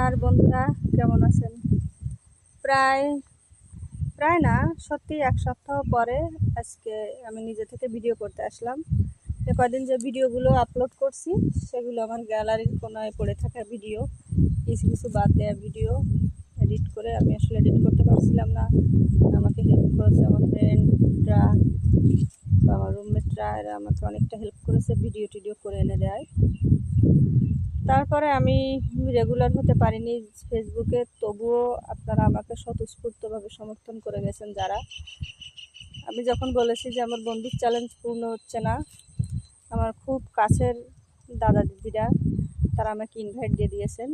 আর বন্ধুরা, কেমন আছেন? প্রায় প্রায় না, সত্যি এক সপ্তাহ পরে আজকে আমি নিজে থেকে ভিডিও করতে আসলাম। কদিন যে ভিডিওগুলো আপলোড করছি, সেগুলো আমার গ্যালারির কোনায় পড়ে থাকা ভিডিও কিছু কিছু বাদ দেওয়া ভিডিও এডিট করে আমি আসলে এডিট করতে পারছিলাম না। আমাকে হেল্প করেছে আমার ফ্রেন্ডরা বা আমার রুমমেটরা এরা আমাকে অনেকটা হেল্প করেছে ভিডিও টিডিও করে এনে দেয় তারপরে আমি রেগুলার হতে পারিনি ফেসবুকে তবুও আপনারা আমাকে স্বতঃস্ফূর্তভাবে সমর্থন করে গেছেন যারা। আমি যখন বলেছি যে আমার বন্ধুর চ্যালেঞ্জ পূর্ণ হচ্ছে না, আমার খুব কাছের দাদা দিদিরা, তারা আমাকে ইনভাইট দিয়ে দিয়েছেন।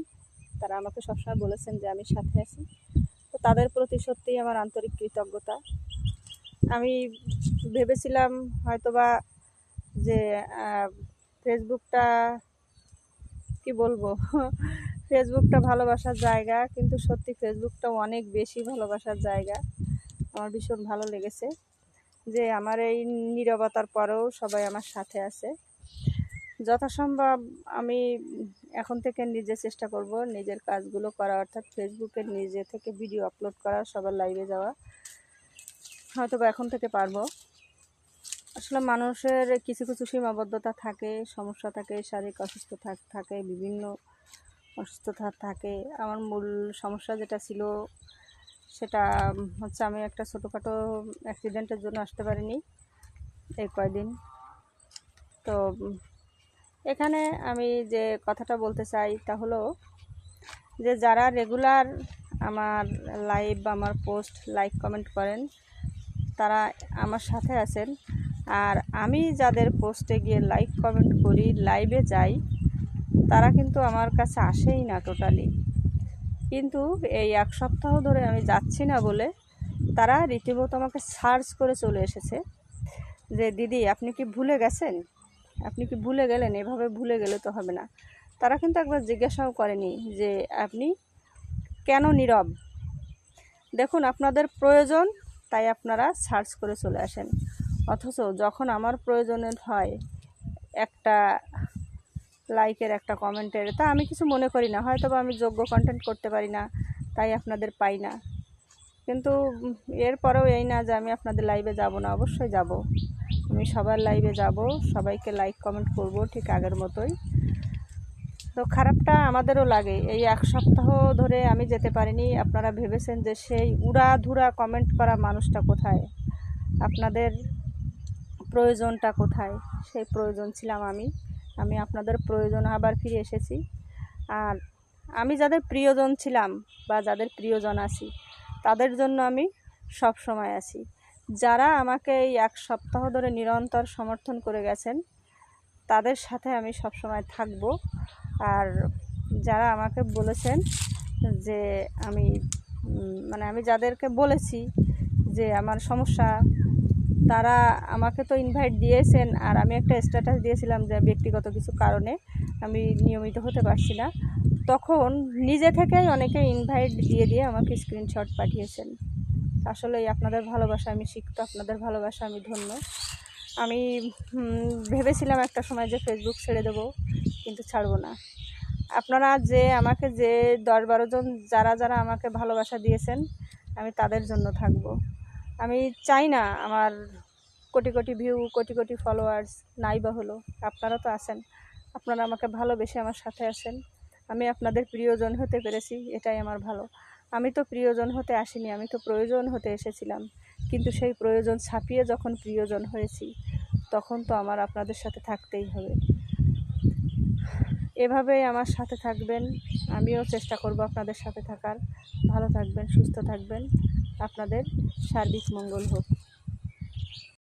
তারা আমাকে সবসময় বলেছেন যে আমি সাথে আছি। তো তাদের প্রতি সত্যিই আমার আন্তরিক কৃতজ্ঞতা। আমি ভেবেছিলাম হয়তোবা যে ফেসবুকটা কি বলব? ফেসবুকটা ভালোবাসার জায়গা, কিন্তু সত্যি ফেসবুকটা অনেক বেশি ভালোবাসার জায়গা। আমার ভীষণ ভালো লেগেছে যে আমার এই নিরবতার পরেও সবাই আমার সাথে আছে। যথাসম্ভব আমি এখন থেকে নিজে চেষ্টা করব নিজের কাজগুলো করা, অর্থাৎ ফেসবুকে নিজে থেকে ভিডিও আপলোড করা, সবার লাইভে যাওয়া। হয়তো এখন থেকে পারব। আসলে মানুষের কিছু কিছু সীমাবদ্ধতা থাকে, সমস্যা থাকে, শারীরিক অসুস্থ থাকে বিভিন্ন অসুস্থতা থাকে। আমার মূল সমস্যা যেটা ছিল, সেটা হচ্ছে আমি একটা ছোটোখাটো অ্যাক্সিডেন্টের জন্য আসতে পারিনি এই কয়দিন। তো, এখানে আমি যে কথাটা বলতে চাই তা হলো যে, যারা রেগুলার আমার লাইভ বা আমার পোস্ট লাইক কমেন্ট করেন, তারা আমার সাথে আছেন। আর আমি যাদের পোস্টে গিয়ে লাইক কমেন্ট করি লাইভে যাই, তারা কিন্তু আমার কাছে আসেই না টোটালি কিন্তু এই এক সপ্তাহ ধরে আমি যাচ্ছি না বলে তারা রীতিমতো আমাকে সার্চ করে চলে এসেছে যে, দিদি, আপনি কি ভুলে গেছেন? আপনি কি ভুলে গেলেন? এভাবে ভুলে গেলে তো হবে না। তারা কিন্তু একবার জিজ্ঞাসাও করেনি যে, আপনি কেন নীরব? দেখুন, আপনাদের প্রয়োজন, তাই আপনারা সার্চ করে চলে আসেন। অথচ যখন আমার প্রয়োজনের হয় একটা লাইকের, একটা কমেন্টের, তা আমি কিছু মনে করি না। হয়তো বা আমি যোগ্য কন্টেন্ট করতে পারি না, তাই আপনাদের পাই না। কিন্তু এরপরেও এই না যে আমি আপনাদের লাইভে যাব না, অবশ্যই যাব। আমি সবার লাইভে যাব, সবাইকে লাইক কমেন্ট করব ঠিক আগের মতোই। তো খারাপটা আমাদেরও লাগে। এই এক সপ্তাহ ধরে আমি যেতে পারিনি। আপনারা ভেবেছেন যে সেই উড়াধুরা কমেন্ট করা মানুষটা কোথায়? আপনাদের প্রয়োজনটা কোথায়? সেই প্রয়োজন ছিলাম আমি। আমি আপনাদের প্রয়োজন আবার ফিরে এসেছি। আর আমি যাদের প্রিয়জন ছিলাম বা যাদের প্রিয়জন আছি, তাদের জন্য আমি সব সময় আছি। যারা আমাকে এই এক সপ্তাহ ধরে নিরন্তর সমর্থন করে গেছেন, তাদের সাথে আমি সব সময় থাকব। আর যারা আমাকে বলেছেন যে আমি মানে আমি যাদেরকে বলেছি যে আমার সমস্যা তারা আমাকে তো ইনভাইট দিয়েছেন আর আমি একটা স্ট্যাটাস দিয়েছিলাম যে ব্যক্তিগত কিছু কারণে আমি নিয়মিত হতে পারছি না। তখন নিজে থেকেই অনেকে ইনভাইট দিয়ে দিয়ে আমাকে স্ক্রিনশট পাঠিয়েছেন। আসলে আপনাদের ভালোবাসা, আমি শিখত আপনাদের ভালোবাসা, আমি ধন্য। আমি ভেবেছিলাম একটা সময় যে ফেসবুক ছেড়ে দেবো, কিন্তু ছাড়বো না। আপনারা যে আমাকে যে দশ বারো জন, যারা যারা আমাকে ভালোবাসা দিয়েছেন, আমি তাদের জন্য থাকব। আমি চাই না আমার কোটি কোটি ভিউ কোটি কোটি ফলোয়ার্স নাই বা হলো। আপনারা তো আছেন। আপনারা আমাকে ভালোবেসে আমার সাথে আছেন। আমি আপনাদের প্রিয়জন হতে পেরেছি, এটাই আমার ভালো। আমি তো প্রিয়জন হতে আসিনি, আমি তো প্রয়োজন হতে এসেছিলাম। কিন্তু সেই প্রয়োজন ছাপিয়ে যখন প্রিয়জন হয়েছি, তখন তো আমার আপনাদের সাথে থাকতেই হবে। এভাবেই আমার সাথে থাকবেন। আমিও চেষ্টা করব আপনাদের সাথে থাকার। ভালো থাকবেন, সুস্থ থাকবেন। আপনাদের সার্বিক মঙ্গল হোক।